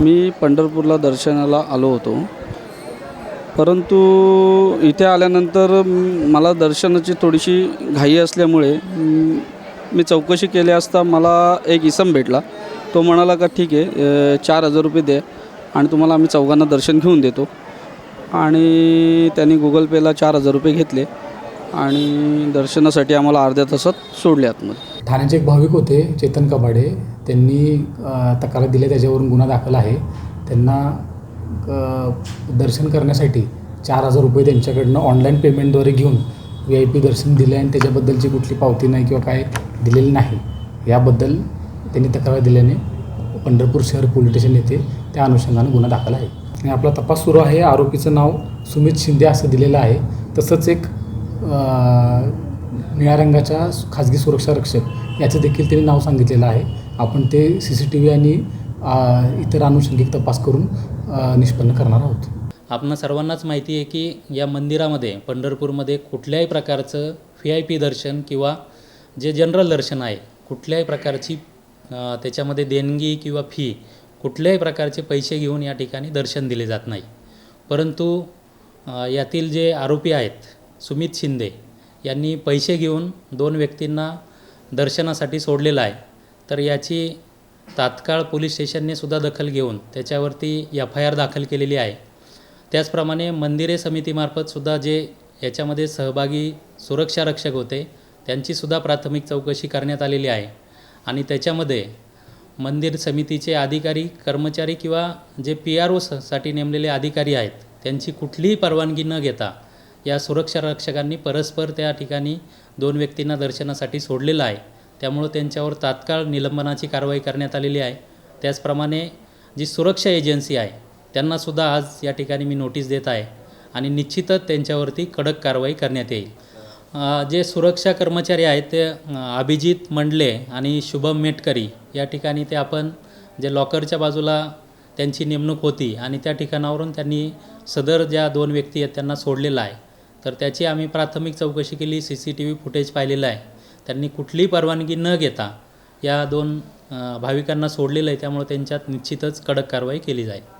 मी पंढरपूरला दर्शनाला आलो होतो. परंतु इथे आल्यानंतर मला दर्शनाची थोडीशी घाई असल्यामुळे मी चौकशी केली असता मला एक इसम भेटला. तो म्हणाला का ठीक आहे चार हजार रुपये दे आणि तुम्हाला आम्ही चौघांना दर्शन घेऊन देतो. आणि त्यांनी गुगल पेला चार हजार रुपये घेतले आणि दर्शनासाठी आम्हाला अर्ध्या तासात सोडले आतमध्ये. ठाण्याचे एक भाविक होते चेतन कबाडे. त्यांनी तक्रार दिली त्याच्यावरून गुन्हा दाखल आहे. त्यांना दर्शन करण्यासाठी चार हजार रुपये त्यांच्याकडनं ऑनलाईन पेमेंटद्वारे घेऊन व्ही आय पी दर्शन दिले आणि त्याच्याबद्दलची कुठली पावती नाही किंवा काय दिलेली नाही. याबद्दल त्यांनी तक्रार दिल्याने पंढरपूर शहर पोलीस स्टेशन येथे त्या अनुषंगानं गुन्हा दाखल आहे. आणि आपला तपास सुरू आहे. आरोपीचं नाव सुमित शिंदे असं दिलेलं आहे. तसंच एक निळ्या रंगाच्या खाजगी सुरक्षा रक्षक याचं देखील त्यांनी नाव सांगितलेलं आहे. आपण ते सी सी टी व्ही आणि इतर आनुषंगिक तपास करून निष्पन्न करणार आहोत. आपण सर्वांनाच माहिती आहे की या मंदिरामध्ये पंढरपूरमध्ये कुठल्याही प्रकारचं व्ही आय पी दर्शन किंवा जे जनरल दर्शन आहे कुठल्याही प्रकारची त्याच्यामध्ये देणगी किंवा फी कुठल्याही प्रकारचे पैसे घेऊन या ठिकाणी दर्शन दिले जात नाही. परंतु यातील जे आरोपी आहेत सुमित शिंदे यांनी पैसे घेऊन दोन व्यक्तींना दर्शनासाठी सोडलेलं आहे. तर याची तात्काळ पोलीस स्टेशनने सुद्धा दखल घेऊन त्याच्यावरती एफ आय आर दाखल केलेली आहे. त्याचप्रमाणे मंदिरे समितीमार्फत सुद्धा जे याच्यामध्ये सहभागी सुरक्षा रक्षक होते त्यांचीसुद्धा प्राथमिक चौकशी करण्यात आलेली आहे. आणि त्याच्यामध्ये मंदिर समितीचे अधिकारी कर्मचारी किंवा जे पी आर ओसाठी नेमलेले अधिकारी आहेत त्यांची कुठलीही परवानगी न घेता या सुरक्षा रक्षकांनी परस्पर त्या ठिकाणी दोन व्यक्तींना दर्शनासाठी सोडलेलं आहे. त्यामुळं त्यांच्यावर तात्काळ निलंबनाची कारवाई करण्यात आलेली आहे. त्याचप्रमाणे जी सुरक्षा एजन्सी आहे त्यांनासुद्धा आज या ठिकाणी मी नोटीस देत आहे आणि निश्चितच त्यांच्यावरती कडक कारवाई करण्यात येईल. जे सुरक्षा कर्मचारी आहेत ते अभिजित मंडले आणि शुभम मेटकरी या ठिकाणी ते आपण जे लॉकरच्या बाजूला त्यांची नेमणूक होती आणि त्या ठिकाणावरून त्यांनी सदर ज्या दोन व्यक्ती आहेत त्यांना सोडलेलं आहे. तर त्याची आम्ही प्राथमिक चौकशी केली C C T V footage पाहिलेलं आहे. त्यांनी कुठलीही परवानगी न घेता या दोन भाविकांना सोडलेलं आहे त्यामुळे त्यांच्यात निश्चितच कडक कारवाई केली जाईल.